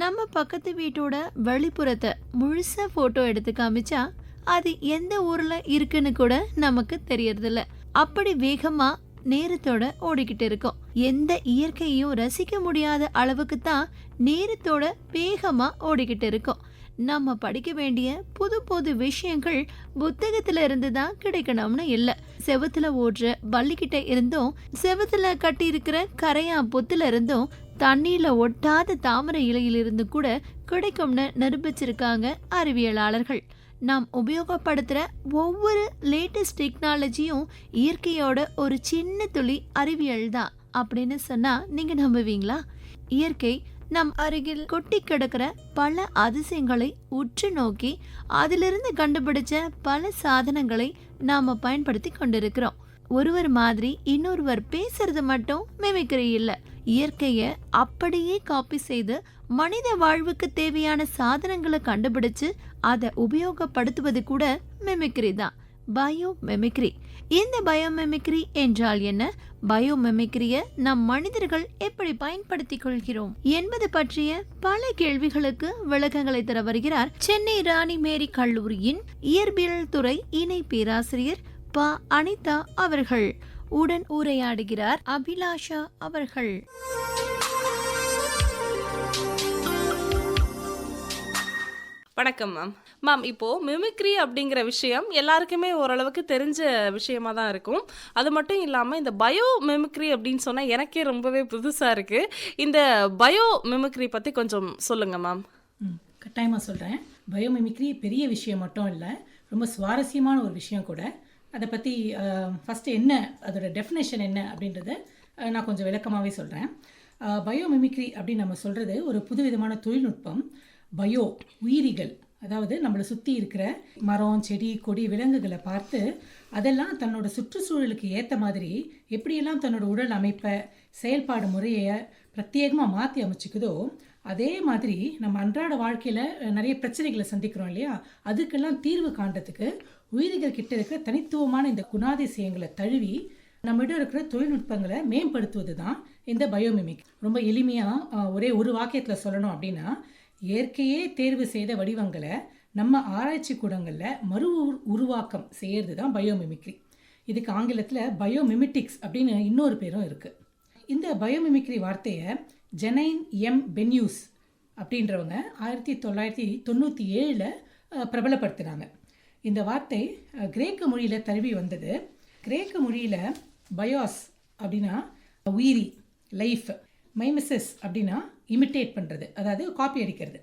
நம்ம பக்கத்து வீட்டோட வெளிப்புறத்தை முழுசாக ஃபோட்டோ எடுத்து காமிச்சா அது எந்த ஊரில் இருக்குன்னு கூட நமக்கு தெரியறதில்ல. அப்படி வேகமாக நேரத்தோட ஓடிக்கிட்டு இருக்கோம். எந்த இயற்கையும் ரசிக்க முடியாத அளவுக்கு தான் நேரத்தோட வேகமாக ஓடிக்கிட்டு இருக்கோம். நம்ம படிக்க வேண்டிய புது புது விஷயங்கள் புத்தகத்துல இருந்து தான் கிடைக்கணும்னு இல்ல. செவத்துல ஓடுற பள்ளிக்கிட்ட இருந்தும் செவத்துல கட்டி இருக்கிற கரையா புத்துல இருந்தும் தண்ணீரில் ஒட்டாத தாமரை இலையிலிருந்து கூட கிடைக்கும்னு நிரூபிச்சிருக்காங்க அறிவியலாளர்கள். நாம் உபயோகப்படுத்துகிற ஒவ்வொரு லேட்டஸ்ட் டெக்னாலஜியும் இயற்கையோட ஒரு சின்ன துளி அறிவியல் தான் அப்படின்னு சொன்னால் நீங்கள் நம்புவீங்களா? இயற்கை நம் அருகில் கொட்டி கிடக்கிற பல அதிசயங்களை உற்று நோக்கி அதிலிருந்து கண்டுபிடிச்ச பல சாதனங்களை நாம் பயன்படுத்தி கொண்டிருக்கிறோம். ஒருவர் மாதிரி இன்னொருவர் பேசுறது மட்டும் மிமிக்ரி இல்லை. இயற்கையை அப்படியே காப்பி செய்து மனித வாழ்வுக்கு தேவையான சாதனங்களை கண்டுபிடிச்சு அதை உபயோகப்படுத்துவது கூட மெமிக்ரி தான். பயோ மெமிக்ரி இந்த பயோ மெமிக்ரி என்றால் என்ன? பயோ மிமிக்ரிய நம் மனிதர்கள் எப்படி பயன்படுத்திக் கொள்கிறோம் என்பது பற்றிய பல கேள்விகளுக்கு விளக்கங்களை தர வருகிறார் சென்னை ராணி மேரி கல்லூரியின் இயற்பியல் துறை இணை பேராசிரியர் ப. அனிதா அவர்கள். உடன் உரையாடுகிறார் அபிலாஷா அவர்கள். வணக்கம் மேம் மேம் இப்போது மிமிக்ரி அப்படிங்கிற விஷயம் எல்லாருக்குமே ஓரளவுக்கு தெரிஞ்ச விஷயமா தான் இருக்கும். அது மட்டும் இல்லாமல் இந்த பயோ மிமிக்ரி அப்படின்னு சொன்னால் எனக்கே ரொம்பவே புதுசாக இருக்குது இந்த பயோ மிமிக்ரி பற்றி கொஞ்சம் சொல்லுங்கள் மேம் கட்டாயமாக சொல்கிறேன் பயோமிமிக்ரி பெரிய விஷயம் மட்டும் இல்லை ரொம்ப சுவாரஸ்யமான ஒரு விஷயம் கூட. அதை பற்றி ஃபஸ்ட்டு என்ன அதோட டெஃபினேஷன் என்ன அப்படின்றத நான் கொஞ்சம் விளக்கமாகவே சொல்கிறேன் பயோமிமிக்ரி அப்படின்னு நம்ம சொல்கிறது ஒரு புதுவிதமான தொழில்நுட்பம். பயோ உயிரிகள் அதாவது நம்மளை சுற்றி இருக்கிற மரம் செடி கொடி விலங்குகளை பார்த்து அதெல்லாம் தன்னோட சுற்றுச்சூழலுக்கு ஏற்ற மாதிரி எப்படியெல்லாம் தன்னோட உடல் அமைப்பை செயல்பாடு முறையை பிரத்யேகமாக மாற்றி அமைச்சுக்குதோ அதே மாதிரி நம்ம அன்றாட வாழ்க்கையில் நிறைய பிரச்சனைகளை சந்திக்கிறோம் இல்லையா? அதுக்கெல்லாம் தீர்வு காண்றதுக்கு உயிரிகள் கிட்ட இருக்கிற தனித்துவமான இந்த குணாதிசயங்களை தழுவி நம்மிடம் இருக்கிற தொழில்நுட்பங்களை மேம்படுத்துவது தான் இந்த பயோமிமிக் ரொம்ப எளிமையாக ஒரே ஒரு வாக்கியத்தில் சொல்லணும் அப்படின்னா இயற்கையே தேர்வு செய்த வடிவங்களை நம்ம ஆராய்ச்சி கூடங்களில் மறு உரு- உருவாக்கம் செய்கிறது தான் பயோமிமிக்ரி இதுக்கு ஆங்கிலத்தில் பயோமிமிட்டிக்ஸ் அப்படின்னு இன்னொரு பேரும் இருக்குது இந்த பயோமிமிக்ரி வார்த்தையை ஜெனைன் எம் பென்யூஸ் அப்படின்றவங்க ஆயிரத்தி தொள்ளாயிரத்தி தொண்ணூற்றி ஏழில் பிரபலப்படுத்துகிறாங்க இந்த வார்த்தை கிரேக்க மொழியில் தழுவி வந்தது. கிரேக்க மொழியில் பயோஸ் அப்படின்னா உயிரி லைஃப் மைமசஸ் அப்படின்னா இமிட்டேட் பண்ணுறது அதாவது காப்பி அடிக்கிறது.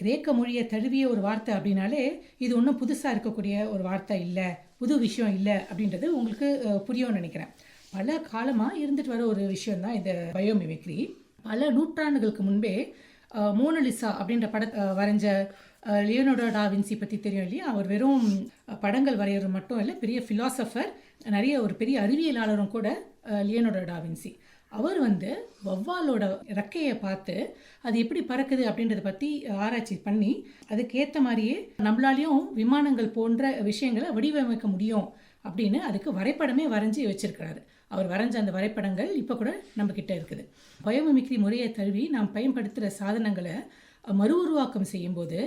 கிரேக்க மொழியை தழுவிய ஒரு வார்த்தை அப்படின்னாலே இது ஒன்றும் புதுசாக இருக்கக்கூடிய ஒரு வார்த்தை இல்லை புது விஷயம் இல்லை அப்படின்றது உங்களுக்கு புரியும்னு நினைக்கிறேன். பல காலமாக இருந்துட்டு வர ஒரு விஷயம் தான் இந்த பயோமிமிக்ரி பல நூற்றாண்டுகளுக்கு முன்பே மோனலிசா அப்படின்ற பட வரைஞ்ச லியோனோடோ டா வின்சி பற்றி தெரியும் இல்லையா? அவர் வெறும் படங்கள் வரைகிறது மட்டும் இல்லை பெரிய ஃபிலாசபர் நிறைய ஒரு பெரிய அறிவியலாளரும் கூட லியோனோடோ டா வின்சி. அவர் வந்து வௌவாலோட ரெக்கையை பார்த்து அது எப்படி பறக்குது அப்படின்றத பற்றி ஆராய்ச்சி பண்ணி அதுக்கேற்ற மாதிரியே நம்மளாலேயும் விமானங்கள் போன்ற விஷயங்களை வடிவமைக்க முடியும் அப்படின்னு அதுக்கு வரைபடமே வரைஞ்சி வச்சிருக்கிறாரு. அவர் வரைஞ்ச அந்த வரைபடங்கள் இப்போ கூட நம்மக்கிட்ட இருக்குது. பயோமிமிக்ரி முறையை தழுவி நாம் பயன்படுத்துகிற சாதனங்களை மறு உருவாக்கம் செய்யும்போது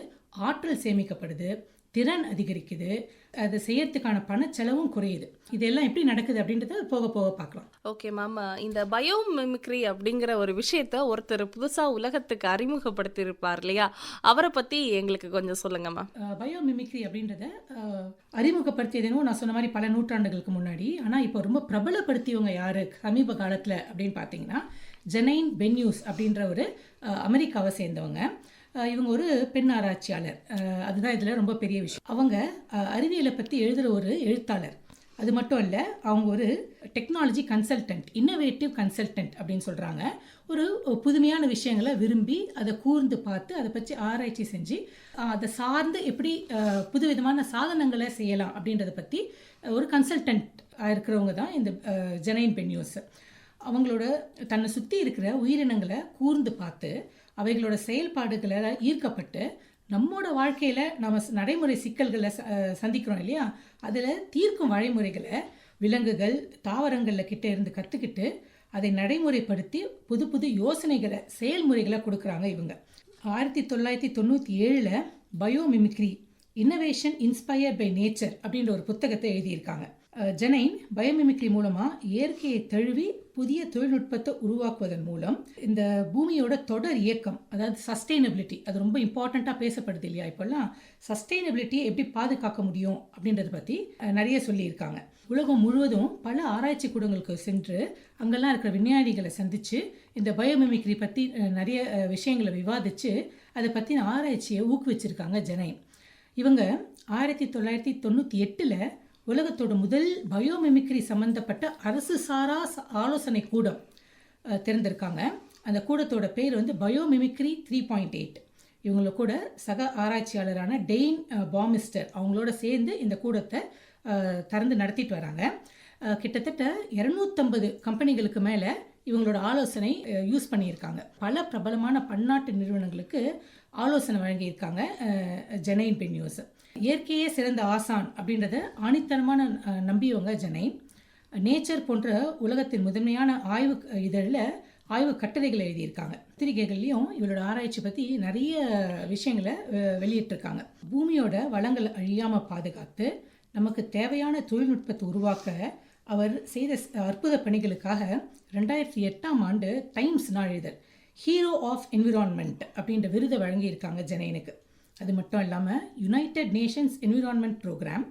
ஆற்றல் சேமிக்கப்படுது திறன் அதிகரிக்குது அதை செய்யறதுக்கான பணச்செலவும் குறையுது. இதெல்லாம் எப்படி நடக்குது அப்படின்றத போக போக பார்க்கலாம். ஓகே மேம் இந்த பயோ மிமிக்ரி அப்படிங்கிற ஒரு விஷயத்த ஒருத்தர் புதுசாக உலகத்துக்கு அறிமுகப்படுத்தியிருப்பார் இல்லையா? அவரை பற்றி எங்களுக்கு கொஞ்சம் சொல்லுங்கள் மேம் பயோமிமிக்ரி அப்படின்றத அஹ், அறிமுகப்படுத்தியதுன்னு நான் சொன்ன மாதிரி பல நூற்றாண்டுகளுக்கு முன்னாடி ஆனால் இப்போ ரொம்ப பிரபலப்படுத்தியவங்க யாரு சமீப காலத்தில் அப்படின்னு பார்த்தீங்கன்னா ஜெனைன் பென்யூஸ் அப்படின்ற ஒரு அமெரிக்காவை சேர்ந்தவங்க. இவங்க ஒரு பெண் ஆராய்ச்சியாளர். அதுதான் இதில் ரொம்ப பெரிய விஷயம். அவங்க அறிவியலை பற்றி எழுதுகிற ஒரு எழுத்தாளர். அது மட்டும் இல்லை அவங்க ஒரு டெக்னாலஜி கன்சல்டன்ட் இன்னோவேட்டிவ் கன்சல்டன்ட் அப்படின்னு சொல்கிறாங்க ஒரு புதுமையான விஷயங்களை விரும்பி அதை கூர்ந்து பார்த்து அதை பற்றி ஆராய்ச்சி செஞ்சு அதை சார்ந்து எப்படி புதுவிதமான சாதனங்களை செய்யலாம் அப்படின்றத பற்றி ஒரு கன்சல்டன்ட் இருக்கிறவங்க தான் இந்த ஜெனைன் பென்யூஸ். அவங்களோட தன்னை சுற்றி இருக்கிற உயிரினங்களை கூர்ந்து பார்த்து அவைகளோட செயல்பாடுகளால் ஈர்க்கப்பட்டு நம்மோட வாழ்க்கையில் நம்ம நடைமுறை சிக்கல்களை ச- சந்திக்கிறோம் இல்லையா? அதில் தீர்க்கும் வழிமுறைகளை விலங்குகள் தாவரங்களில் கிட்டே இருந்து கற்றுக்கிட்டு அதை நடைமுறைப்படுத்தி புது புது யோசனைகளை செயல்முறைகளை கொடுக்குறாங்க இவங்க. ஆயிரத்தி தொள்ளாயிரத்தி தொண்ணூற்றி ஏழில் biomimicry innovation inspired by nature அப்படின்ற ஒரு புத்தகத்தை எழுதியிருக்காங்க. ஜெனைன் பயோமிமிக்ரி மூலமாக இயற்கையை தழுவி புதிய தொழில்நுட்பத்தை உருவாக்குவதன் மூலம் இந்த பூமியோட தொடர் இயக்கம் அதாவது சஸ்டைனபிலிட்டி அது ரொம்ப இம்பார்ட்டண்ட்டாக பேசப்படுது இல்லையா இப்போல்லாம்? சஸ்டைனபிலிட்டியை எப்படி பாதுகாக்க முடியும் அப்படின்றத பற்றி நிறைய சொல்லியிருக்காங்க. உலகம் முழுவதும் பல ஆராய்ச்சி கூடங்களுக்கு சென்று அங்கெல்லாம் இருக்கிற விஞ்ஞானிகளை சந்தித்து இந்த பயோமிமிக்ரி பற்றி நிறைய விஷயங்களை விவாதித்து அதை பற்றின ஆராய்ச்சியை ஊக்குவிச்சிருக்காங்க ஜெனைன். இவங்க ஆயிரத்தி தொள்ளாயிரத்தி தொண்ணூற்றி எட்டில் உலகத்தோட முதல் பயோமெமிக்ரி சம்மந்தப்பட்ட அரசு சாரா ச- ஆலோசனை கூடம் திறந்திருக்காங்க. அந்த கூடத்தோட பேர் வந்து பயோமெமிக்ரி த்ரீ பாயிண்ட் எயிட் இவங்கள கூட சக ஆராய்ச்சியாளரான டெயின் பாமிஸ்டர் அவங்களோட சேர்ந்து இந்த கூடத்தை திறந்து நடத்திட்டு வராங்க. கிட்டத்தட்ட இரநூத்தம்பது கம்பெனிகளுக்கு மேலே இவங்களோட ஆலோசனை யூஸ் பண்ணியிருக்காங்க. பல பிரபலமான பன்னாட்டு நிறுவனங்களுக்கு ஆலோசனை வழங்கியிருக்காங்க அஹ், ஜெனைன் பென்யூஸ். இயற்கையே சிறந்த ஆசான் அப்படின்றத ஆணித்தனமான நம்பியவங்க ஜனை. நேச்சர் போன்ற உலகத்தின் முதன்மையான ஆய்வு இதழில் ஆய்வு கட்டுரைகள் எழுதியிருக்காங்க. பத்திரிகைகள்லையும் இவரோட ஆராய்ச்சி பற்றி நிறைய விஷயங்களை வெளியிட்டிருக்காங்க. பூமியோட வளங்கள் அழியாமல் பாதுகாத்து நமக்கு தேவையான தொழில்நுட்பத்தை உருவாக்க அவர் செய்த அற்புத பணிகளுக்காக ரெண்டாயிரத்தி எட்டாம் ஆண்டு டைம்ஸ் நாளிதழ் ஹீரோ ஆஃப் என்விரான்மெண்ட் அப்படின்ற விருதை வழங்கியிருக்காங்க ஜெனைனுக்கு. அது மட்டும் இல்லாமல் United Nations environment programme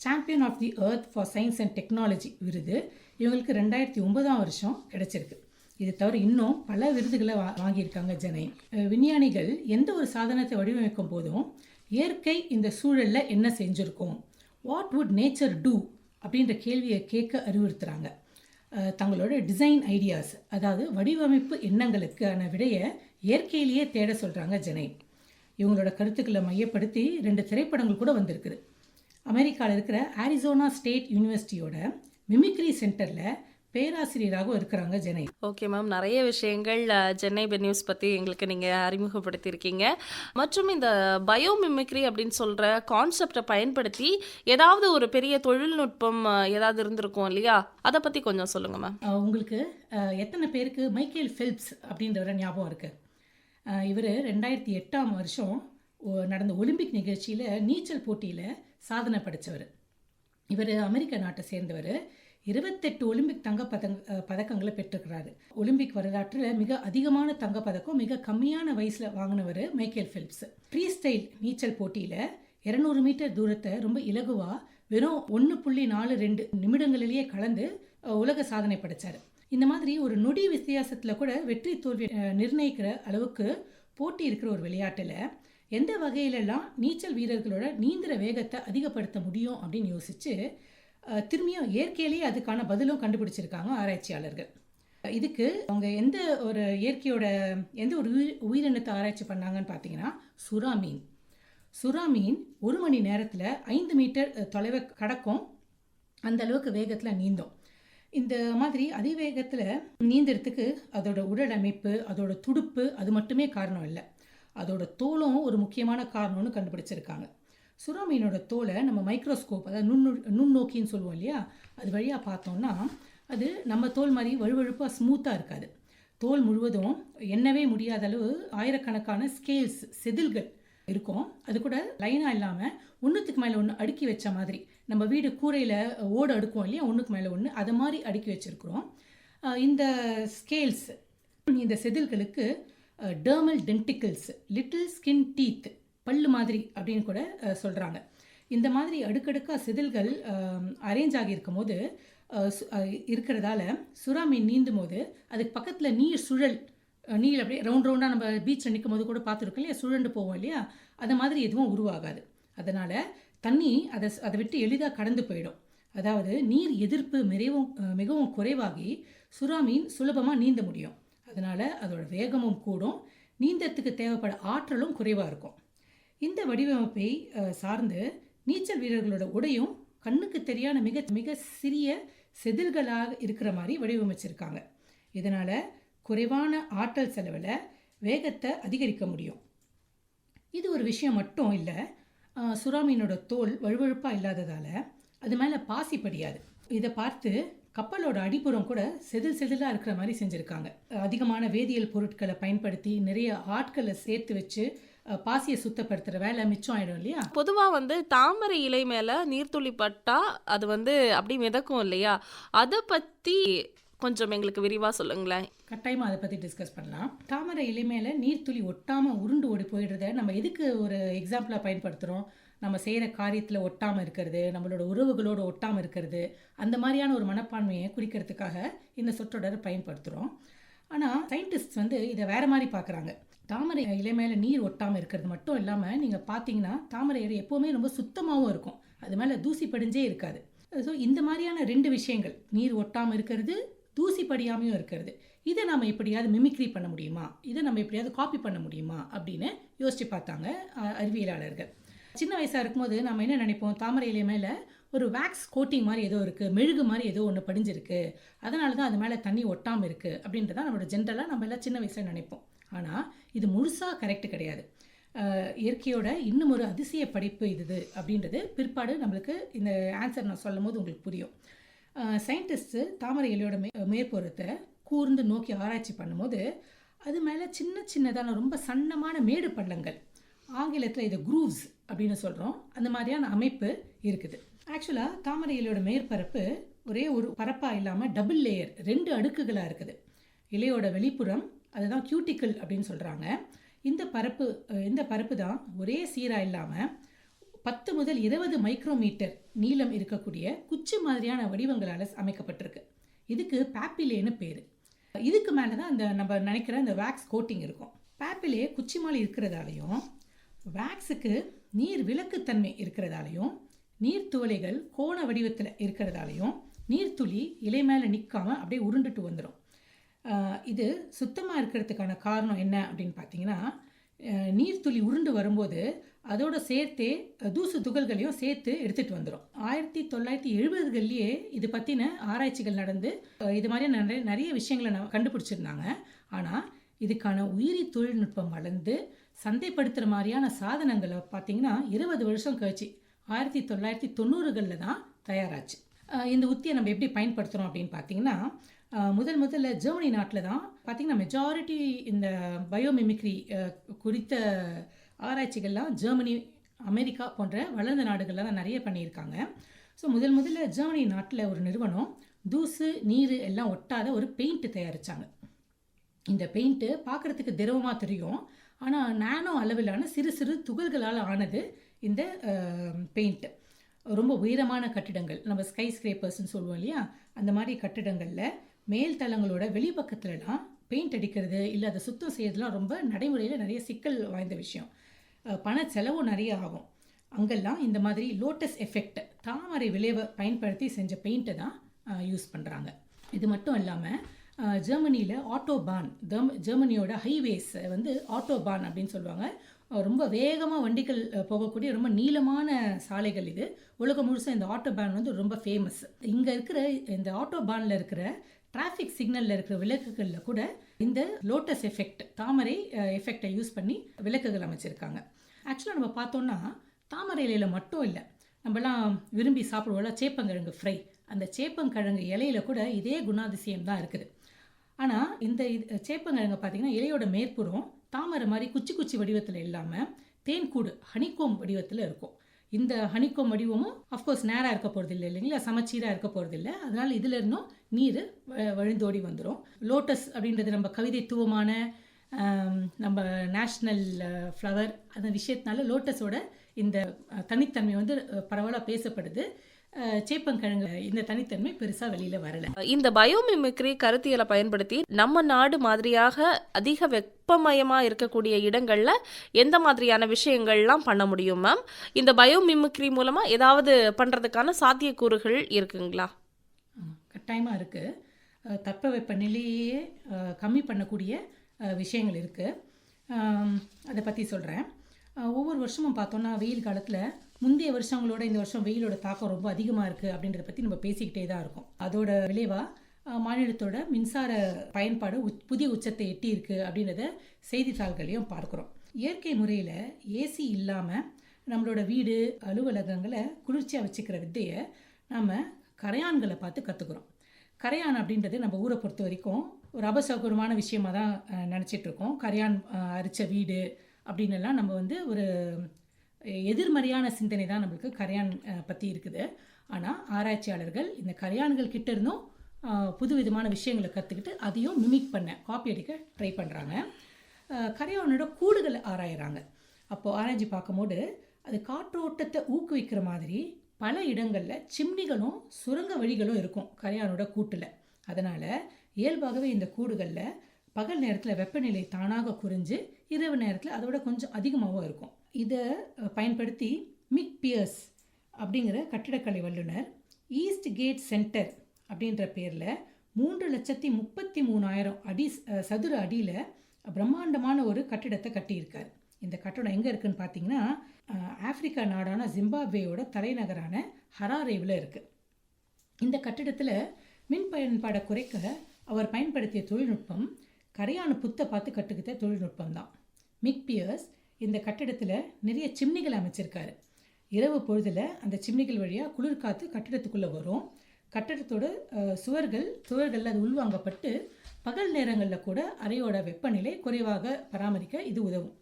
champion of the earth for science and technology விருது இவங்களுக்கு ரெண்டாயிரத்தி ஒன்பதாம் வருஷம் கிடைச்சிருக்கு. இது தவிர இன்னும் பல விருதுகளை வா வாங்கியிருக்காங்க ஜனை. விஞ்ஞானிகள் எந்த ஒரு சாதனத்தை வடிவமைக்கும் போதும் இயற்கை இந்த சூழலில் என்ன செஞ்சுருக்கோம்? வாட் வுட் நேச்சர் டூ அப்படின்ற கேள்வியை கேட்க அறிவுறுத்துகிறாங்க தங்களோட டிசைன் ஐடியாஸ் அதாவது வடிவமைப்பு எண்ணங்களுக்கான விடையை இயற்கையிலேயே தேட சொல்கிறாங்க ஜெனை. இவங்களோட கருத்துக்களை மையப்படுத்தி ரெண்டு திரைப்படங்கள் கூட வந்திருக்குது. அமெரிக்காவில் இருக்கிற ஆரிசோனா ஸ்டேட் யூனிவர்சிட்டியோட மிமிக்ரி சென்டரில் பேராசிரியராகவும் இருக்கிறாங்க ஜெனை. ஓகே மேம் நிறைய விஷயங்கள் சென்னை நியூஸ் பற்றி எங்களுக்கு நீங்கள் அறிமுகப்படுத்தியிருக்கீங்க. மற்றும் இந்த பயோமிமிக்ரி அப்படின்னு சொல்கிற கான்செப்டை பயன்படுத்தி ஏதாவது ஒரு பெரிய தொழில்நுட்பம் ஏதாவது இருந்திருக்கும் இல்லையா? அதை பற்றி கொஞ்சம் சொல்லுங்கள் மேம் உங்களுக்கு எத்தனை பேருக்கு மைக்கேல் ஃபெல்ப்ஸ் அப்படின்றவர ஞாபகம் இருக்கு? இவர் ரெண்டாயிரத்தி எட்டாம் வருஷம் நடந்த ஒலிம்பிக் நிகழ்ச்சியில் நீச்சல் போட்டியில் சாதனை படைச்சவர். இவர் அமெரிக்க நாட்டை சேர்ந்தவர். இருபத்தெட்டு ஒலிம்பிக் தங்க பதங் பதக்கங்களை பெற்றிருக்கிறாரு. ஒலிம்பிக் வரலாற்றில் மிக அதிகமான தங்க பதக்கம் மிக கம்மியான வயசில் வாங்கினவர் மைக்கேல் ஃபிலிப்ஸ். ஃப்ரீ ஸ்டைல் நீச்சல் போட்டியில் இரநூறு மீட்டர் தூரத்தை ரொம்ப இலகுவாக வெறும் ஒன்று புள்ளி நாலு ரெண்டு நிமிடங்களிலேயே கலந்து உலக சாதனை படைச்சார். இந்த மாதிரி ஒரு நொடி வித்தியாசத்தில் கூட வெற்றி தோல்வி நிர்ணயிக்கிற அளவுக்கு போட்டி இருக்கிற ஒரு விளையாட்டில் எந்த வகையிலெல்லாம் நீச்சல் வீரர்களோட நீந்திர வேகத்தை அதிகப்படுத்த முடியும் அப்படின்னு யோசிச்சு திரும்பியும் இயற்கையிலேயே அதுக்கான பதிலும் கண்டுபிடிச்சிருக்காங்க ஆராய்ச்சியாளர்கள். இதுக்கு அவங்க எந்த ஒரு இயற்கையோட எந்த ஒரு உயிர் உயிரினத்தை ஆராய்ச்சி பண்ணாங்கன்னு பார்த்தீங்கன்னா சுறா மீன். சுறா மீன் ஒரு மணி நேரத்தில் ஐந்து மீட்டர் தொலைவை கடக்கும் அந்த அளவுக்கு வேகத்தில் நீந்தோம். இந்த மாதிரி அதிவேகத்தில் நீந்துறதுக்கு அதோட உடல் அமைப்பு அதோட துடுப்பு அது மட்டுமே காரணம் இல்லை. அதோட தோலும் ஒரு முக்கியமான காரணம்னு கண்டுபிடிச்சிருக்காங்க. சுறா மீனோட தோலை நம்ம மைக்ரோஸ்கோப் அதாவது நுண்ணு நுண்ணோக்கின்னு சொல்லுவோம் இல்லையா? அது வழியாக பார்த்தோம்னா அது நம்ம தோல் மாதிரி வழுவழுப்பாக ஸ்மூத்தாக இருக்காது. தோல் முழுவதும் எண்ணவே முடியாத அளவு ஆயிரக்கணக்கான ஸ்கேல்ஸ் செதில்கள் இருக்கும். அது கூட லைனாக இல்லாமல் ஒன்றுத்துக்கு மேலே ஒன்று அடுக்கி வச்ச மாதிரி நம்ம வீடு கூரையில் ஓடு அடுக்குவோம் இல்லையா? ஒன்றுக்கு மேலே ஒன்று அது மாதிரி அடுக்கி வச்சுருக்குறோம். இந்த ஸ்கேல்ஸ் இந்த செதில்களுக்கு dermal denticles little skin teeth பல்லு மாதிரி அப்படின்னு கூட சொல்கிறாங்க இந்த மாதிரி அடுக்கடுக்காக செதில்கள் அரேஞ்ச் ஆகியிருக்கும் போது சு- இருக்கிறதால சுறா மீன் நீந்தும் போது அதுக்கு பக்கத்தில் நீர் சுழல் நீர் அப்படியே ரவுண்ட் ரவுண்டாக நம்ம பீச்சில் நிற்கும் போது கூட பார்த்துருக்கோம் இல்லையா? சுழண்டு போவோம் இல்லையா? அது மாதிரி எதுவும் உருவாகாது. அதனால் தண்ணி அதை அதை விட்டு எளிதாக கடந்து போயிடும். அதாவது நீர் எதிர்ப்பு மிகவும் மிகவும் குறைவாகி சுறா மீன் சுலபமாக நீந்த முடியும். அதனால் அதோட வேகமும் கூடும் நீந்தத்துக்கு தேவைப்பட ஆற்றலும் குறைவாக இருக்கும். இந்த வடிவமைப்பை சார்ந்து நீச்சல் வீரர்களோட உடையும் கண்ணுக்கு தெரியான மிக மிக சிறிய செதில்களாக இருக்கிற மாதிரி வடிவமைச்சிருக்காங்க. இதனால் குறைவான ஆற்றல் செலவில் வேகத்தை அதிகரிக்க முடியும். இது ஒரு விஷயம் மட்டும் இல்லை சுறாமீனோட தோல் வழுவழுப்பாக இல்லாததால் அது மேலே பாசி படியாது. இதை பார்த்து கப்பலோட அடிப்புறம் கூட செதில் செதிலாக இருக்கிற மாதிரி செஞ்சுருக்காங்க. அதிகமான வேதியியல் பொருட்களை பயன்படுத்தி நிறைய ஆட்களை சேர்த்து வச்சு பாசியை சுத்தப்படுத்துகிற வேலை மிச்சம் ஆகிடும் இல்லையா? பொதுவாக வந்து தாமரை இலை மேலே நீர்த்துளி பட்டா அது வந்து அப்படி மிதக்கும் இல்லையா? அதை பற்றி கொஞ்சம் எங்களுக்கு விரிவாக சொல்லுங்களேன். கட்டாயமாக அதை பற்றி டிஸ்கஸ் பண்ணலாம். தாமரை இலை மேலே நீர்த்துளி ஒட்டாமல் உருண்டு ஓடி போயிடுறத நம்ம எதுக்கு ஒரு எக்ஸாம்பிளாக பயன்படுத்துகிறோம் நம்ம செய்கிற காரியத்தில் ஒட்டாமல் இருக்கிறது நம்மளோட உறவுகளோடு ஒட்டாமல் இருக்கிறது அந்த மாதிரியான ஒரு மனப்பான்மையை குறிக்கிறதுக்காக இந்த சொற்றொடரை பயன்படுத்துகிறோம் ஆனால் சயின்டிஸ்ட் வந்து இதை வேறு மாதிரி பார்க்குறாங்க தாமரை இலை மேலே நீர் ஒட்டாமல் இருக்கிறது மட்டும் இல்லாமல் நீங்கள் பார்த்தீங்கன்னா தாமரை இலை எப்போவுமே ரொம்ப சுத்தமாகவும் இருக்கும். அது மேலே தூசி படிஞ்சே இருக்காது. ஸோ இந்த மாதிரியான ரெண்டு விஷயங்கள் நீர் ஒட்டாமல் இருக்கிறது தூசி படியாமையும் இருக்கிறது. இதை நம்ம எப்படியாவது மிமிக்ரி பண்ண முடியுமா? இதை நம்ம எப்படியாவது காப்பி பண்ண முடியுமா? அப்படின்னு யோசிச்சு பார்த்தாங்க அறிவியலாளர்கள். சின்ன வயசாக இருக்கும்போது நம்ம என்ன நினைப்போம்? தாமரை இலை மேலே ஒரு வேக்ஸ் கோட்டிங் மாதிரி ஏதோ இருக்குது மெழுகு மாதிரி ஏதோ ஒன்று படிஞ்சிருக்கு. அதனால தான் அது மேலே தண்ணி ஒட்டாமல் இருக்குது அப்படின்றத நம்மளோட ஜென்ரலாக நம்ம எல்லாம் சின்ன வயசில் நினைப்போம். ஆனால் இது முழுசாக கரெக்ட் கிடையாது. இயற்கையோட இன்னும் ஒரு அதிசய படைப்பு இது அப்படின்றது பிற்பாடு நம்மளுக்கு இந்த ஆன்சர் நான் சொல்லும் போது உங்களுக்கு புரியும். சயின்டிஸ்ட்டு தாமரை இலையோட மே மேற்புறத்தை கூர்ந்து நோக்கி ஆராய்ச்சி பண்ணும்போது அது மேலே சின்ன சின்னதான ரொம்ப சன்னமான மேடு பள்ளங்கள் ஆங்கிலத்தில் இதை குரூவ்ஸ் அப்படின்னு சொல்கிறோம் அந்த மாதிரியான அமைப்பு இருக்குது. ஆக்சுவலாக தாமரை இலையோட மேற்பரப்பு ஒரே ஒரு பரப்பாக இல்லாமல் டபுள் லேயர் ரெண்டு அடுக்குகளாக இருக்குது. இலையோட வெளிப்புறம் அதுதான் கியூட்டிக்கல் அப்படின்னு சொல்கிறாங்க இந்த பரப்பு இந்த பரப்பு தான் ஒரே சீராக இல்லாமல் பத்து முதல் இருபது மைக்ரோமீட்டர் நீளம் இருக்கக்கூடிய குச்சி மாதிரியான வடிவங்களால் அமைக்கப்பட்டிருக்கு. இதுக்கு பேப்பிலேன்னு பேர். இதுக்கு மேலே தான் அந்த நம்ம நினைக்கிற அந்த வேக்ஸ் கோட்டிங் இருக்கும். பேப்பிலே குச்சி மாதிரி இருக்கிறதாலையும் வேக்ஸுக்கு நீர் விளக்குத்தன்மை இருக்கிறதாலையும் நீர்த்துவளைகள் கோண வடிவத்தில் இருக்கிறதாலையும் நீர்த்துளி இலை மேலே நிற்காம அப்படியே உருண்டுட்டு வந்துடும் இது சுத்தமாக இருக்கிறதுக்கான காரணம் என்ன அப்படின்னு பார்த்தீங்கன்னா நீர்த்துளி உருண்டு வரும்போது அதோட சேர்த்தே தூசு துகள்களையும் சேர்த்து எடுத்துகிட்டு வந்துடும் ஆயிரத்தி தொள்ளாயிரத்தி எழுபதுகள்லேயே இது பற்றின ஆராய்ச்சிகள் நடந்து இது மாதிரி நிறைய நிறைய விஷயங்களை நான் கண்டுபிடிச்சிருந்தாங்க. ஆனால் இதுக்கான உயிரி தொழில்நுட்பம் வளர்ந்து சந்தைப்படுத்துகிற மாதிரியான சாதனங்களை பார்த்தீங்கன்னா இருபது வருஷம் கழிச்சு ஆயிரத்தி தொள்ளாயிரத்தி தொண்ணூறுகளில் தான் தயாராச்சு. இந்த உத்தியை நம்ம எப்படி பயன்படுத்துகிறோம் அப்படின்னு பார்த்தீங்கன்னா முதல் முதல்ல ஜெர்மனி நாட்டில் தான் பார்த்திங்கன்னா மெஜாரிட்டி இந்த பயோமிமிக்ரி குறித்த ஆராய்ச்சிகள்லாம் ஜெர்மனி அமெரிக்கா போன்ற வளர்ந்த நாடுகளில் தான் நிறைய பண்ணியிருக்காங்க. ஸோ முதல் முதல்ல ஜெர்மனி நாட்டில் ஒரு நிறுவனம் தூசு நீர் எல்லாம் ஒட்டாத ஒரு பெயிண்ட்டு தயாரித்தாங்க இந்த பெயிண்ட்டு பார்க்குறதுக்கு திரவமாக தெரியும். ஆனால் நானோ அளவிலான சிறு சிறு துகள்களால் ஆனது இந்த பெயிண்ட்டு ரொம்ப உயரமான கட்டிடங்கள். நம்ம ஸ்கை ஸ்கிரேப்பர்ஸ்னு சொல்லுவோம் இல்லையா? அந்த மாதிரி கட்டிடங்களில் மேல் தளங்களோட வெளிப்பக்கத்துலலாம் பெயிண்ட் அடிக்கிறது இல்லை அதை சுத்தம் செய்யறதுலாம் ரொம்ப நடைமுறையில் நிறைய சிக்கல் வாய்ந்த விஷயம். பண செலவும் நிறைய ஆகும். அங்கெல்லாம் இந்த மாதிரி லோட்டஸ் எஃபெக்ட் தாமரை விளைவை பயன்படுத்தி செஞ்ச பெயிண்ட்டை தான் யூஸ் பண்ணுறாங்க இது மட்டும் இல்லாமல் ஜெர்மனியில் ஆட்டோபான் தம் ஜெர்மனியோட ஹைவேஸ் வந்து ஆட்டோபான் அப்படின்னு சொல்லுவாங்க. ரொம்ப வேகமாக வண்டிகள் போகக்கூடிய ரொம்ப நீளமான சாலைகள் இது. உலகம் முழுசாக இந்த ஆட்டோபான் வந்து ரொம்ப ஃபேமஸ் இங்கே இருக்கிற இந்த ஆட்டோபானில் இருக்கிற டிராஃபிக் சிக்னலில் இருக்கிற விளக்குகளில் கூட இந்த லோட்டஸ் எஃபெக்ட் தாமரை எஃபெக்டை யூஸ் பண்ணி விளக்குகள் அமைச்சிருக்காங்க. ஆக்சுவலாக நம்ம பார்த்தோன்னா தாமரை இலையில் மட்டும் இல்லை நம்மலாம் விரும்பி சாப்பிடுவோம்ல சேப்பங்கிழங்கு ஃப்ரை அந்த சேப்பங்கிழங்கு இலையில கூட இதே குணாதிசயம் தான் இருக்குது. ஆனால் இந்த இது- சேப்பங்கிழங்கு பார்த்தீங்கன்னா இலையோட மேற்புறம் தாமரை மாதிரி குச்சி குச்சி வடிவத்தில் இல்லாமல் தேன்கூடு ஹனிகோம் வடிவத்தில் இருக்கும். இந்த ஹனிக்கோம் வடிவமும் அஃப்கோர்ஸ் நேராக இருக்க போகிறது இல்லை இல்லைங்களா? சமச்சீராக இருக்க போகிறது இல்லை. அதனால் இதில் இருந்தும் நீர் வழிந்தோடி வந்துடும் லோட்டஸ் அப்படின்றது நம்ம கவிதைத்துவமான நம்ம நேஷ்னல் ஃப்ளவர் அந்த விஷயத்தினால லோட்டஸோட இந்த தனித்தன்மை வந்து பரவலாக பேசப்படுது. சேப்பங்கிழங்கு இந்த தனித்தன்மை பெருசாக வெளியில் வரலை. இந்த பயோமிமிக்ரி கருத்தியலை பயன்படுத்தி நம்ம நாடு மாதிரியாக அதிக வெப்பமயமா இருக்கக்கூடிய இடங்கள்ல எந்த மாதிரியான விஷயங்கள்லாம் பண்ண முடியும் மேம் இந்த பயோமிமிக்ரி மூலமா ஏதாவது பண்றதுக்கான சாத்தியக்கூறுகள் இருக்குங்களா? கட்டாயமாக இருக்குது தட்பவெப்ப நிலையே கம்மி பண்ணக்கூடிய விஷயங்கள் இருக்குது அதை பற்றி சொல்கிறேன் ஒவ்வொரு வருஷமும் பார்த்தோன்னா வெயில் காலத்தில் முந்தைய வருஷங்களோட இந்த வருஷம் வெயிலோட தாக்கம் ரொம்ப அதிகமாக இருக்குது அப்படின்றத பற்றி நம்ம பேசிக்கிட்டே தான் இருக்கோம். அதோட விளைவாக மாநிலத்தோட மின்சார பயன்பாடு உச்- புதிய உச்சத்தை எட்டியிருக்கு அப்படின்றத செய்தித்தாள்களையும் பார்க்குறோம். இயற்கை முறையில் ஏசி இல்லாமல் நம்மளோட வீடு அலுவலகங்களை குளிர்ச்சியாக வச்சுக்கிற வித்தையை நம்ம கரையான்களை பார்த்து கற்றுக்குறோம் கரையான் அப்படின்றது நம்ம ஊரை பொறுத்த வரைக்கும் ஒரு அபசகுரமான விஷயமாக தான் நினச்சிட்ருக்கோம் இருக்கோம். கரையான் அரித்த அரிச்ச வீடு அப்படின்னு எல்லாம் நம்ம வந்து ஒரு எதிர்மறையான சிந்தனை தான் நம்மளுக்கு கரையான் பற்றி இருக்குது. ஆனால் ஆராய்ச்சியாளர்கள் இந்த கரையான்கள் கிட்ட இருந்தும் புது புதுவிதமான விஷயங்களை கற்றுக்கிட்டு அதையும் மிமிக் பண்ண காப்பி அடிக்க ட்ரை பண்ணுறாங்க கரையானோட கூடுகளை ஆராயிறாங்க. அப்போது ஆராய்ச்சி பார்க்கும்போது அது காற்றோட்டத்தை ஊக்குவிக்கிற மாதிரி பல இடங்களில் சிம்னிகளும் சுரங்க வழிகளும் இருக்கும் கரையானோட கூட்டில். அதனால் இயல்பாகவே இந்த கூடுகளில் பகல் நேரத்தில் வெப்பநிலை தானாக குறைஞ்சு இரவு நேரத்தில் அதோட கொஞ்சம் அதிகமாகவும் இருக்கும். இதை பயன்படுத்தி மிக் பியர்ஸ் அப்படிங்கிற கட்டிடக்கலை வல்லுனர் ஈஸ்ட் கேட் சென்டர் அப்படின்ற பேரில் மூன்று லட்சத்தி முப்பத்தி மூணாயிரம் அடி சதுர அடியில் பிரம்மாண்டமான ஒரு கட்டிடத்தை கட்டியிருக்கார். இந்த கட்டடம் எங்கே இருக்குன்னு பார்த்தீங்கன்னா ஆப்பிரிக்கா நாடான ஜிம்பாப்வேயோட தலைநகரான ஹராரேவில் இருக்குது இந்த கட்டிடத்தில் மின் பயன்பாடை குறைக்க அவர் பயன்படுத்திய தொழில்நுட்பம் கரையான புத்தை பார்த்து கட்டுக்கிட்ட தொழில்நுட்பம் தான் மிக் பியர்ஸ் இந்த கட்டிடத்தில் நிறைய சிம்னிகள் அமைச்சிருக்காரு. இரவு பொழுதில் அந்த சிம்னிகள் வழியாக குளிர் காற்று கட்டிடத்துக்குள்ளே வரும். கட்டிடத்தோட சுவர்கள் சுவர்களில் அது உள்வாங்கப்பட்டு பகல் நேரங்களில் கூட அறையோட வெப்பநிலை குறைவாக பராமரிக்க இது உதவும்.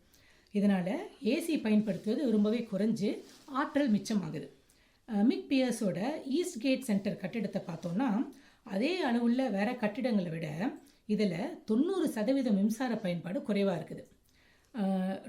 இதனால் ஏசி பயன்படுத்துவது ரொம்பவே குறைஞ்சு ஆற்றல் மிச்சமாகுது மிக் பியர்ஸோட ஈஸ்ட் கேட் சென்டர் கட்டிடத்தை பார்த்தோன்னா அதே அளவுள்ள வேற கட்டிடங்களை விட இதில் தொண்ணூறு சதவீதம் மின்சார பயன்பாடு குறைவாக இருக்குது.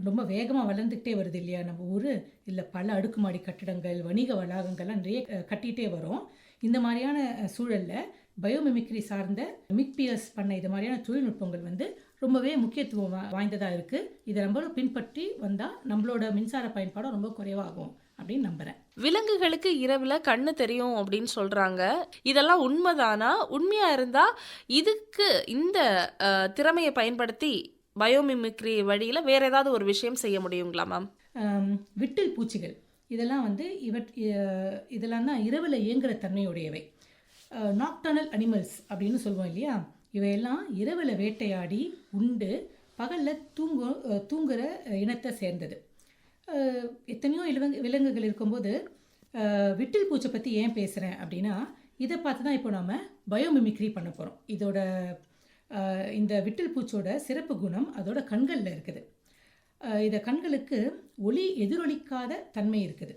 ரொம்ப வேகமாக வளர்ந்துக்கிட்டே வருது இல்லையா நம்ம ஊர்? இல்லை பல அடுக்குமாடி கட்டிடங்கள் வணிக வளாகங்கள்லாம் நிறைய கட்டிகிட்டே வரும். இந்த மாதிரியான சூழலில் பயோமிமிக்ரி சார்ந்த மிக்பியர்ஸ் பண்ண இது மாதிரியான தொழில்நுட்பங்கள் வந்து ரொம்பவே முக்கியத்துவம் வா- இருக்குது இதை நம்மளும் பின்பற்றி வந்தால் நம்மளோட மின்சார பயன்பாடும் ரொம்ப குறைவாகும் அப்படின்னு நம்புறேன். விலங்குகளுக்கு இரவுல கண்ணு தெரியும் அப்படின்னு சொல்றாங்க. இதெல்லாம் உண்மைதானா? உண்மையா இருந்தா இதுக்கு இந்த திறமையை பயன்படுத்தி பயோமிமிக்ரி வழியில் வேற ஏதாவது ஒரு விஷயம் செய்ய முடியுங்களா மேம் விட்டில் பூச்சிகள். இதெல்லாம் வந்து இவற் இதெல்லாம் தான் இரவில் இயங்குகிற தன்மையுடையவை. நாக்டர்னல் அனிமல்ஸ் அப்படின்னு சொல்லுவோம் இல்லையா? இவையெல்லாம் இரவில் வேட்டையாடி உண்டு பகலில் தூங்கு தூங்குகிற இனத்தை சேர்ந்தது. எத்தனையோ இலவங்க விலங்குகள் இருக்கும்போது விட்டில் பூச்சை பற்றி ஏன் பேசுகிறேன் அப்படின்னா இதை பார்த்து தான் இப்போ நாம் பயோமிமிக்ரி பண்ண போகிறோம் இதோட இந்த விட்டில் பூச்சோட சிறப்பு குணம் அதோட கண்களில் இருக்குது. இதை கண்களுக்கு ஒளி எதிரொலிக்காத தன்மை இருக்குது.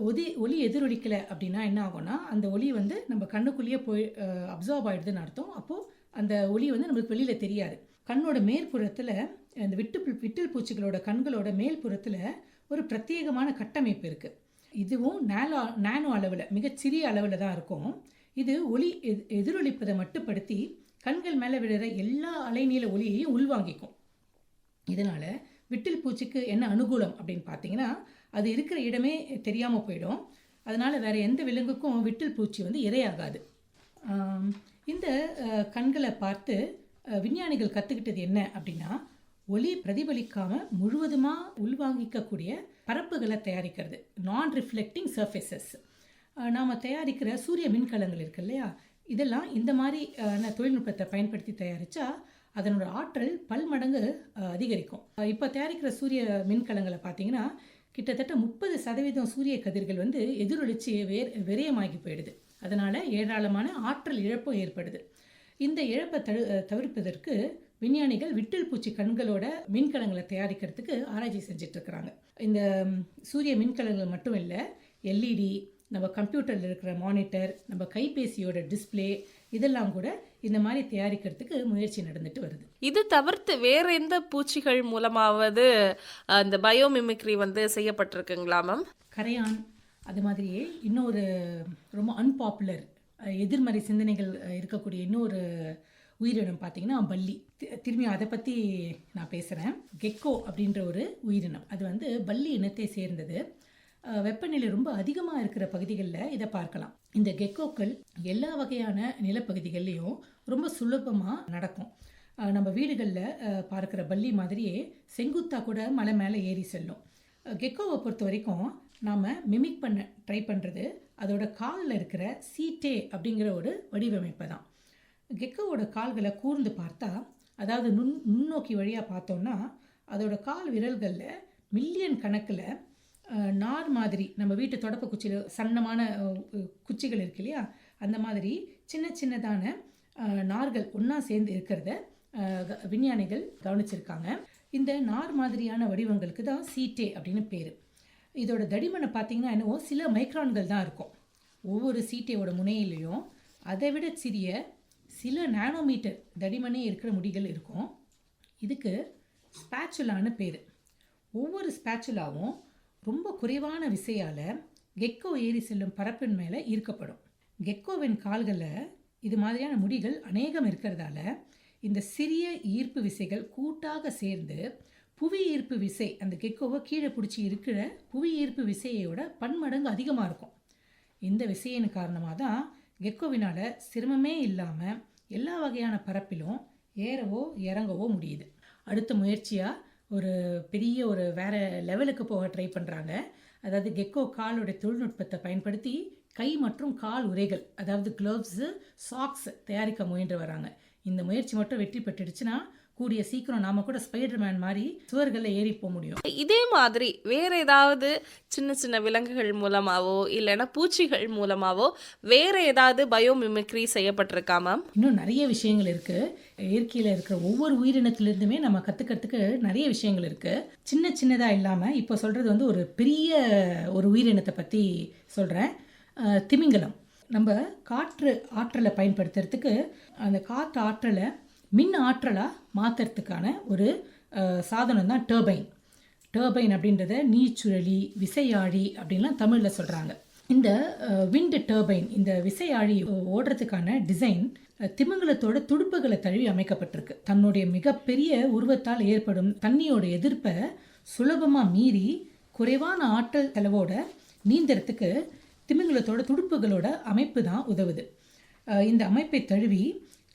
ஒதி ஒளி எதிரொலிக்கலை அப்படின்னா என்ன ஆகும்னா அந்த ஒளி வந்து நம்ம கண்ணுக்குள்ளேயே போய் அப்சர்வ் ஆகிடுதுன்னு அர்த்தம். அப்போது அந்த ஒளி வந்து நம்மளுக்கு வெளியில் தெரியாது. கண்ணோட மேற்புறத்தில் இந்த விட்டு விட்டில் பூச்சிகளோட கண்களோட மேல்புறத்தில் ஒரு பிரத்யேகமான கட்டமைப்பு இருக்குது இதுவும் நானோ நேனோ அளவில் மிகச்சிறிய அளவில் தான் இருக்கும். இது ஒளி எதி- எதிரொலிப்பதை மட்டுப்படுத்தி கண்கள் மேலே விழுற எல்லா அலைநீள ஒளியையும் உள்வாங்கிக்கும். இதனால் விட்டில் பூச்சிக்கு என்ன அனுகூலம் அப்படின்னு பார்த்தீங்கன்னா அது இருக்கிற இடமே தெரியாமல் போயிடும். அதனால் வேறு எந்த விலங்குக்கும் விட்டில் பூச்சி வந்து இரையாகாது. இந்த கண்களை பார்த்து விஞ்ஞானிகள் கற்றுக்கிட்டது என்ன அப்படின்னா ஒளி பிரதிபலிக்காமல் முழுவதுமாக உள்வாங்கிக்கக்கூடிய பரப்புகளை தயாரிக்கிறது. நான் ரிஃப்ளெக்டிங் சர்ஃபேசஸ் நாம் தயாரிக்கிற சூரிய மின்கலங்கள் இருக்கு இல்லையா? இதெல்லாம் இந்த மாதிரி தொழில்நுட்பத்தை பயன்படுத்தி தயாரித்தா அதனோட ஆற்றல் பல் மடங்கு அதிகரிக்கும். இப்போ தயாரிக்கிற சூரிய மின்கலங்களை பார்த்தீங்கன்னா கிட்டத்தட்ட முப்பது சதவீதம் சூரிய கதிர்கள் வந்து எதிரொலிச்சு வேர் விரயமாகி போயிடுது. அதனால் ஏராளமான ஆற்றல் இழப்பும் ஏற்படுது. இந்த இழப்பை தடு தவிர்ப்பதற்கு விஞ்ஞானிகள் விட்டில் பூச்சி கண்களோட மின்கலங்களை தயாரிக்கிறதுக்கு ஆராய்ச்சி செஞ்சிட்ருக்கிறாங்க இந்த சூரிய மின்கலங்கள் மட்டும் இல்லை எல்இடி நம்ம கம்ப்யூட்டரில் இருக்கிற மானிட்டர் நம்ம கைபேசியோட டிஸ்ப்ளே இதெல்லாம் கூட இந்த மாதிரி தயாரிக்கிறதுக்கு முயற்சி நடந்துட்டு வருது. இது தவிர்த்து வேற எந்த பூச்சிகள் மூலமாவது அஹ், இந்த பயோமிமிக்ரி வந்து செய்யப்பட்டிருக்குங்களா மேம் கரையான் அது மாதிரியே இன்னொரு ரொம்ப அன்பாப்புலர் எதிர்மறை சிந்தனைகள் இருக்கக்கூடிய இன்னொரு உயிரினம் பார்த்தீங்கன்னா பல்லி. திரும்பி அதை பற்றி நான் பேசுகிறேன் கெக்கோ அப்படின்ற ஒரு உயிரினம். அது வந்து பல்லி இனத்தை சேர்ந்தது. வெப்பநிலை ரொம்ப அதிகமாக இருக்கிற பகுதிகளில் இதை பார்க்கலாம். இந்த கெக்கோக்கள் எல்லா வகையான நிலப்பகுதிகள்லையும் ரொம்ப சுலபமாக நடக்கும். நம்ம வீடுகளில் பார்க்குற பள்ளி மாதிரியே செங்குத்தா கூட மலை மேலே ஏறி செல்லும். கெக்கோவை பொறுத்த வரைக்கும் நாம் மிமிக் பண்ண ட்ரை பண்ணுறது அதோட காலில் இருக்கிற சீட்டே அப்படிங்கிற ஒரு வடிவமைப்பை தான். கெக்கோவோட கால்களை கூர்ந்து பார்த்தா அதாவது நுண் நுண்ணோக்கி வழியாக பார்த்தோன்னா அதோட கால் விரல்களில் மில்லியன் கணக்கில் நார் மாதிரி நம்ம வீட்டு தொடப்ப குச்சியில் சன்னமான குச்சிகள் இருக்கு இல்லையா? அந்த மாதிரி சின்ன சின்னதான நார்கள் ஒன்றா சேர்ந்து இருக்கிறத க- விஞ்ஞானிகள் கவனிச்சிருக்காங்க. இந்த நார் மாதிரியான வடிவங்களுக்கு தான் சீட்டே அப்படின்னு பேர். இதோட தடிமனை பார்த்தீங்கன்னா என்னவோ சில மைக்ரான்கள் தான் இருக்கும். ஒவ்வொரு சீட்டையோட முனையிலையும் அதை விட சிறிய சில நானோமீட்டர் தடிமனே இருக்கிற முடிகள் இருக்கும். இதுக்கு ஸ்பேச்சுலான்னு பேர். ஒவ்வொரு ஸ்பேச்சுலாவும் ரொம்ப குறைவான விசையால் கெக்கோ ஏறி செல்லும் பரப்பின் மேலே ஈர்க்கப்படும். கெக்கோவின் கால்களில் இது மாதிரியான முடிகள் அநேகம் இருக்கிறதால இந்த சிறிய ஈர்ப்பு விசைகள் கூட்டாக சேர்ந்து புவி ஈர்ப்பு விசை அந்த கெக்கோவை கீழே பிடிச்சி இருக்கிற புவி ஈர்ப்பு விசையோட பன்மடங்கு அதிகமாக இருக்கும். இந்த விசையின் காரணமாக தான் கெக்கோவினால் சிரமமே இல்லாமல் எல்லா வகையான பரப்பிலும் ஏறவோ இறங்கவோ முடியுது. அடுத்த முயற்சியாக ஒரு பெரிய ஒரு வேற லெவலுக்கு போக ட்ரை பண்ணுறாங்க அதாவது கெக்கோ காலோட தொழில்நுட்பத்தை பயன்படுத்தி கை மற்றும் கால் உரைகள் அதாவது க்ளவ்ஸு சாக்ஸ் தயாரிக்க முயன்று வராங்க. இந்த முயற்சி மட்டும் வெற்றி பெற்றுடுச்சுன்னா கூடிய சீக்கிரம் நாம கூட ஸ்பைடர்மேன் மாதிரி சுவர்களில் ஏறி போக முடியும். இதே மாதிரி வேற ஏதாவது சின்ன சின்ன விலங்குகள் மூலமாவோ இல்லைன்னா பூச்சிகள் மூலமாவோ வேற ஏதாவது பயோமிமிக்ரி செய்யப்பட்டிருக்கா மேம் இன்னும் நிறைய விஷயங்கள் இருக்கு. இயற்கையில் இருக்கிற ஒவ்வொரு உயிரினத்திலிருந்துமே நம்ம கற்றுக்கிறதுக்கு நிறைய விஷயங்கள் இருக்கு. சின்ன சின்னதாக இல்லாமல் இப்போ சொல்கிறது வந்து ஒரு பெரிய ஒரு உயிரினத்தை பற்றி சொல்கிறேன் திமிங்கலம். நம்ம காற்று ஆற்றலை பயன்படுத்துறதுக்கு அந்த காற்று ஆற்றலை மின் ஆற்றலாக மாற்றுறதுக்கான ஒரு சாதனம் தான் டர்பைன். டர்பைன் அப்படின்றத நீச்சுழலி விசையாழி அப்படின்லாம் தமிழில் சொல்கிறாங்க இந்த விண்டு டர்பைன் இந்த விசையாழி ஓடுறதுக்கான டிசைன் திமிங்கலத்தோட துடுப்புகளை தழுவி அமைக்கப்பட்டிருக்கு. தன்னுடைய மிகப்பெரிய உருவத்தால் ஏற்படும் தண்ணியோட எதிர்ப்பை சுலபமாக மீறி குறைவான ஆற்றல் செலவோட நீந்தறதுக்கு திமிங்கலத்தோட துடுப்புகளோட அமைப்பு தான் உதவுது இந்த அமைப்பை தழுவி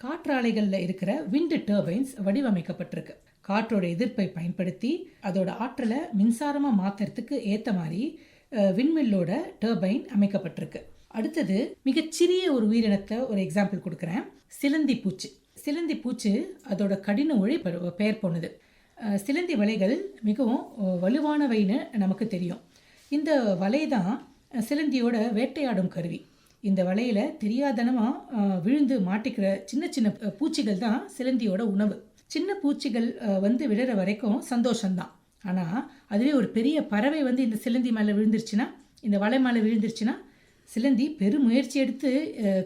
காற்றாலைகளில் இருக்கிற விண்டு டர்பைன்ஸ் வடிவமைக்கப்பட்டிருக்கு. காற்றோட எதிர்ப்பை பயன்படுத்தி அதோட ஆற்றலை மின்சாரமாக மாற்றுறதுக்கு ஏற்ற மாதிரி விண்மில்லோட டர்பைன் அமைக்கப்பட்டிருக்கு. அடுத்தது மிகச்சிறிய ஒரு உயிரினத்தை ஒரு எக்ஸாம்பிள் கொடுக்குறேன். சிலந்தி பூச்சி. சிலந்தி பூச்சி அதோட கடின உழை பெ- பெயர் போனது. சிலந்தி வலைகள் மிகவும் வலுவானவைன்னு நமக்கு தெரியும். இந்த வலை தான் சிலந்தியோட வேட்டையாடும் கருவி. இந்த வலையில தெரியாதனமா விழுந்து மாட்டிக்கிற சின்ன சின்ன பூச்சிகள் தான் சிலந்தியோட உணவு. சின்ன பூச்சிகள் வந்து விழுற வரைக்கும் சந்தோஷம்தான். ஆனால் அதுவே ஒரு பெரிய பறவை வந்து இந்த சிலந்தி மேலே விழுந்துருச்சுன்னா இந்த வலை மேலே விழுந்துருச்சுன்னா சிலந்தி பெரும் முயற்சி எடுத்து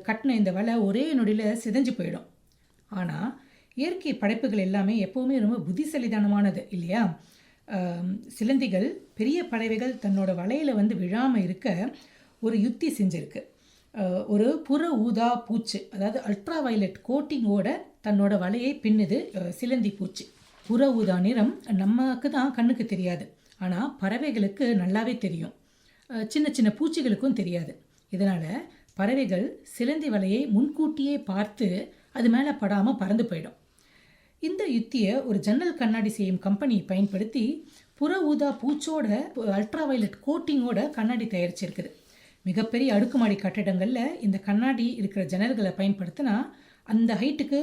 கட்டின இந்த வலை ஒரே நொடியில் சிதைஞ்சு போயிடும். ஆனால் இயற்கை படைப்புகள் எல்லாமே எப்போவுமே ரொம்ப புத்திசாலித்தனமானது இல்லையா? சிலந்திகள் பெரிய பறவைகள் தன்னோட வலையில் வந்து விழாமல் இருக்க ஒரு யுத்தி செஞ்சிருக்கு. ஒரு புற ஊதா பூச்சு அதாவது அல்ட்ரா வயலட் கோட்டிங்கோட தன்னோட வலையை பின்னுது சிலந்தி பூச்சி. புற ஊதா நிறம் நமக்கு தான் கண்ணுக்கு தெரியாது ஆனால் பறவைகளுக்கு நல்லாவே தெரியும். சின்ன சின்ன பூச்சிகளுக்கும் தெரியாது. இதனால் பறவைகள் சிலந்தி வலையை முன்கூட்டியே பார்த்து அது மேலே படாமல் பறந்து போயிடும். இந்த யுத்தியை ஒரு ஜன்னல் கண்ணாடி செய்யும் கம்பெனி பயன்படுத்தி புற ஊதா பூச்சோட அல்ட்ரா வயலட் கோட்டிங்கோட கண்ணாடி தயாரிச்சிருக்குது. மிகப்பெரிய அடுக்குமாடி கட்டிடங்களில் இந்த கண்ணாடி இருக்கிற ஜன்னல்களை பயன்படுத்தினா அந்த ஹைட்டுக்கு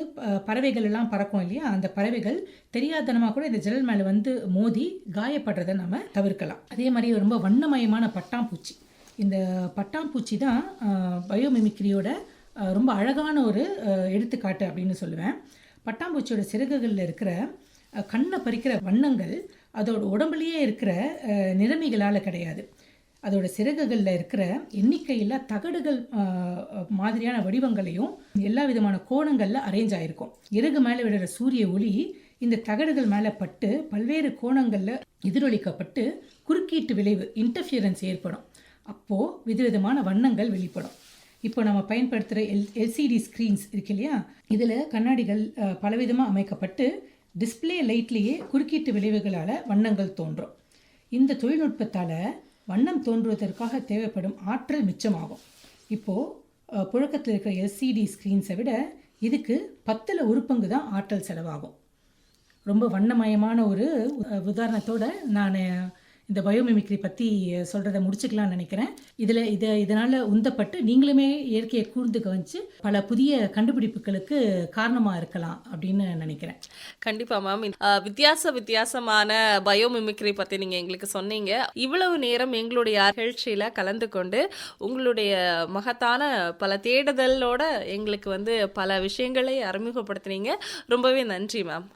பறவைகள் எல்லாம் பறக்கும் இல்லையா? அந்த பறவைகள் தெரியாதனமாக கூட இந்த ஜன்னல் மேலே வந்து மோதி காயப்படுறதை நம்ம தவிர்க்கலாம். அதே மாதிரி ரொம்ப வண்ணமயமான பட்டாம்பூச்சி. இந்த பட்டாம்பூச்சி தான் பயோமிமிக்ரியோட ரொம்ப அழகான ஒரு எடுத்துக்காட்டு அப்படின்னு சொல்லுவேன். பட்டாம்பூச்சியோட சிறகுகளில் இருக்கிற கண்ணை பறிக்கிற வண்ணங்கள் அதோட உடம்புலயே இருக்கிற நிறமிகளால் கிடையாது. அதோட சிறகுகளில் இருக்கிற எண்ணிக்கையில் தகடுகள் மாதிரியான வடிவங்களையும் எல்லா விதமான கோணங்களில் அரேஞ்ச் ஆயிருக்கும். இறகு மேலே விடுற சூரிய ஒளி இந்த தகடுகள் மேலே பட்டு பல்வேறு கோணங்களில் எதிரொலிக்கப்பட்டு குறுக்கீட்டு விளைவு இன்டர்ஃபியரன்ஸ் ஏற்படும். அப்போது விதவிதமான வண்ணங்கள் வெளிப்படும். இப்போ நம்ம பயன்படுத்துகிற எல் எல்சிடி ஸ்க்ரீன்ஸ் இருக்கு இல்லையா? இதில் கண்ணாடிகள் பலவிதமாக அமைக்கப்பட்டு டிஸ்ப்ளே லைட்லேயே குறுக்கீட்டு விளைவுகளால் வண்ணங்கள் தோன்றும். இந்த தொழில்நுட்பத்தால் வண்ணம் தோன்றுவதற்காக தேவைப்படும் ஆற்றல் மிச்சமாகும். இப்போது புழக்கத்தில் இருக்கிற எல்சிடி ஸ்க்ரீன்ஸை விட இதுக்கு பத்தில் ஒரு பங்கு தான் ஆற்றல் செலவாகும். ரொம்ப வண்ணமயமான ஒரு உதாரணத்தோடு உதாரணத்தோட நான் இந்த பயோமிமிக்ரி பற்றி சொல்கிறத முடிச்சுக்கலாம்னு நினைக்கிறேன். இதில் இதை இதனால் உந்தப்பட்டு நீங்களுமே இயற்கையை கூர்ந்து கவனித்து பல புதிய கண்டுபிடிப்புகளுக்கு காரணமாக இருக்கலாம் அப்படின்னு நினைக்கிறேன். கண்டிப்பாக மேம். வித்தியாச வித்தியாசமான பயோமிமிக்ரி பற்றி நீங்கள் எங்களுக்கு சொன்னீங்க. இவ்வளவு நேரம் எங்களுடைய நிகழ்ச்சியில் கலந்து கொண்டு உங்களுடைய மகத்தான பல தேடுதலோட எங்களுக்கு வந்து பல விஷயங்களை அறிமுகப்படுத்துனீங்க. ரொம்பவே நன்றி மேம்.